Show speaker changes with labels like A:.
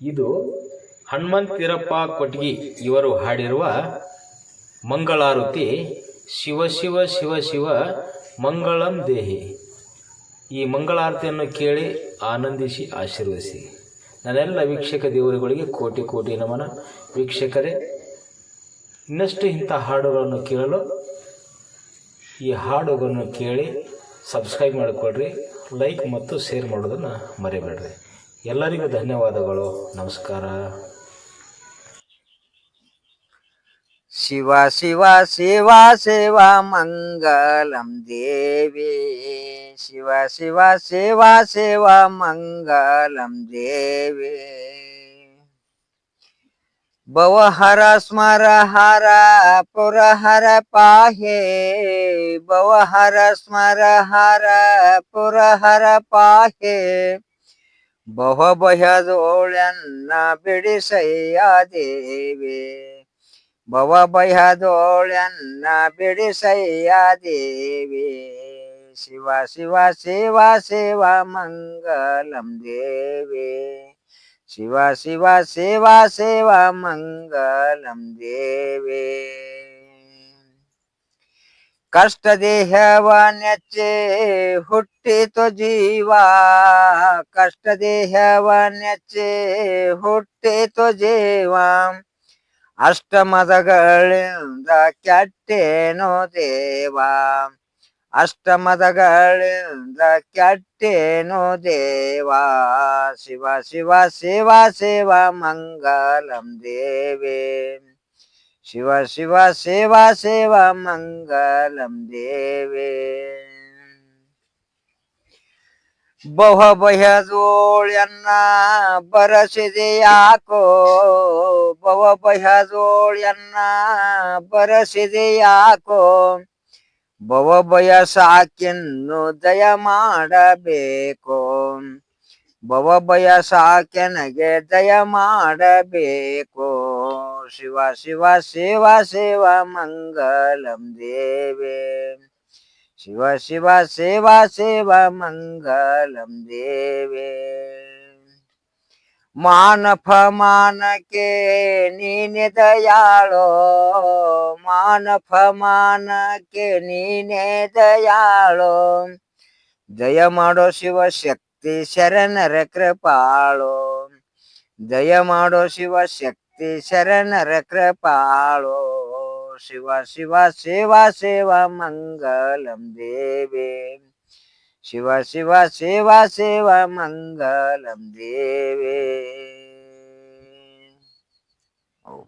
A: ಇದು ಹನುಮಂತಿರಪ್ಪ ಕೊಟ್ಗಿ ಇವರು ಹಾಡಿರುವ ಮಂಗಳಾರುತಿ ಶಿವ ಶಿವ ಶಿವ ಶಿವ ಮಂಗಳಂ ದೇಹಿ. ಈ ಮಂಗಳಾರತಿಯನ್ನು ಕೇಳಿ ಆನಂದಿಸಿ ಆಶೀರ್ವದಿಸಿ. ನನ್ನೆಲ್ಲ ವೀಕ್ಷಕ ದೇವರುಗಳಿಗೆ ಕೋಟಿ ಕೋಟಿ ನಮನ. ವೀಕ್ಷಕರೇ, ಇನ್ನಷ್ಟು ಇಂಥ ಹಾಡುಗಳನ್ನು ಕೇಳಲು ಈ ಹಾಡುಗಳನ್ನು ಕೇಳಿ ಸಬ್ಸ್ಕ್ರೈಬ್ ಮಾಡಿಕೊಡ್ರಿ ಲೈಕ್ ಮತ್ತು ಶೇರ್ ಮಾಡೋದನ್ನು ಮರಿಬೇಡ್ರಿ. ಎಲ್ಲರಿಗೂ ಧನ್ಯವಾದಗಳು. ನಮಸ್ಕಾರ.
B: ಶಿವ ಶಿವ ಶಿವ ಶಿವ, ಮಂಗಲಂ ದೇವಿ. ಶಿವ ಶಿವ ಶಿವ ಶಿವ, ಮಂಗಲಂ ದೇವಿ. ಭವಹರ ಸ್ಮರ ಹರ, ಪುರಹರ ಪಾಹೆ. ಭವಹರ ಸ್ಮರ ಹರ, ಪುರಹರ ಪಾಹೆ. ಬಹು ಭಯದೋಳನ್ನ ಬಿಡಿಸಯ್ಯ ದೇವಿ ಭವ ಭಯದೋಳನ್ನ ಬಿಡಿಸಯ್ಯ ದೇವಿ ಶಿವ ಶಿವ ಶಿವ ಶಿವ ಮಂಗಲಂ ದೇವಿ ಶಿವ ಶಿವ ಶಿವ ಶಿವ ಮಂಗಲಂ ದೇವಿ ಕಷ್ಟ ದೇಹವ ನೆಚ್ಚೆ ಹುಟ್ಟಿತು ಜೀವ. ಕಷ್ಟ ದೇಹವ ನೆಚ್ಚೆ ಹುಟ್ಟಿತು ಜೀವ. ಅಷ್ಟಮದಗಳಿಂದ ಕೆಟ್ಟೇನು ದೇವ. ಅಷ್ಟಮದಗಳಿಂದ ಕೆಟ್ಟೇನು ದೇವ. ಶಿವ ಶಿವ ಶಿವ ಶಿವ ಮಂಗಲಂ ದೇವಿ. ಶಿವ ಶಿವ ಶಿವ ಶಿವ ಮಂಗಲಂ ದೇವಿ ಬಹು ಬಹದೋಳ್ಯನ್ನ ಬರಸಿದೆ ಯಾಕೋ ಬಹು ಬಹದೋಳ್ಯನ್ನ ಬರಸಿದೆ ಯಾಕೋ ಭವ ಭಯ ಸಾಕೆನ್ನು ದಯ ಮಾಡಬೇಕು ಭವ ಭಯ ಸಾಕೆನಗೆ ದಯ ಮಾಡಬೇಕು ಶಿವ ಶಿವ ಶಿವ ಶಿವ ಮಂಗಲಂ ದೇವಿ ಶಿವ ಶಿವ ಶಿವ ಶಿವ ಮಂಗಲಂ ದೇವಿ ಮಾನಫ ಮಾನಕ್ಕೆ ನೀನೆ ದಯಾಳೋ ಮಾನಫ ಮಾನಕ್ಕೆ ನೀನೆ ದಯಾಳೋ ದಯ ಮಾಡೋ ಶಿವ ಶಕ್ತಿ ಶರಣರ ಕೃಪಾಳೋ ದಯ ಮಾಡೋ ಶಿವ ಶಕ್ತಿ ಶರಣರ ಕೃಪಾಳೋ ಶಿವ ಶಿವ ಶಿವ ಶಿವ ಮಂಗಲಂ ದೇವಿ ಶಿವ ಶಿವ ಶಿವ ಶಿವ ಮಂಗಲಂ ದೇವಿ ಓಂ